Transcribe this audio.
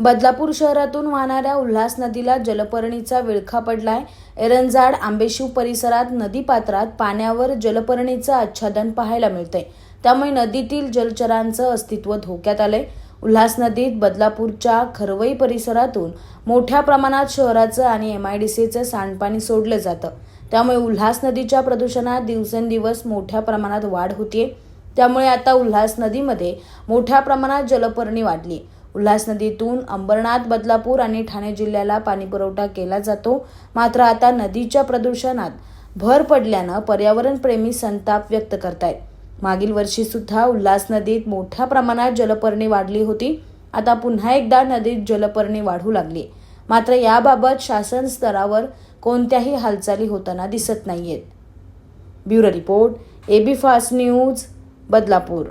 बदलापूर शहरातून वाहणाऱ्या उल्हास नदीला जलपर्णीचा विळखा पडलाय. एरंजाड आंबेशिव परिसरात नदीपात्रात पाण्यावर जलपर्णीचं आच्छादन पाहायला मिळतंय. त्यामुळे नदीतील जलचरांचं अस्तित्व धोक्यात आलंय. उल्हास नदीत बदलापूरच्या खरवई परिसरातून मोठ्या प्रमाणात शहराचं आणि एम आय डी सीचं सांडपाणी सोडलं जातं. त्यामुळे उल्हास नदीच्या प्रदूषणात दिवसेंदिवस मोठ्या प्रमाणात वाढ होतीये. त्यामुळे आता उल्हास नदीमध्ये मोठ्या प्रमाणात जलपर्णी वाढली उल्हास नदीतून अंबरनाथ बदलापूर आणि ठाणे जिल्ह्याला पाणीपुरवठा केला जातो. मात्र आता नदीच्या प्रदूषणात भर पडल्यानं पर्यावरणप्रेमी संताप व्यक्त करतायत. मागील वर्षी सुद्धा उल्हास नदीत मोठ्या प्रमाणात जलपर्णी वाढली होती. आता पुन्हा एकदा नदीत जलपर्णी वाढू लागली. मात्र याबाबत शासन स्तरावर कोणत्याही हालचाली होताना दिसत नाहीयेत. Bureau report AB fast news Badlapur.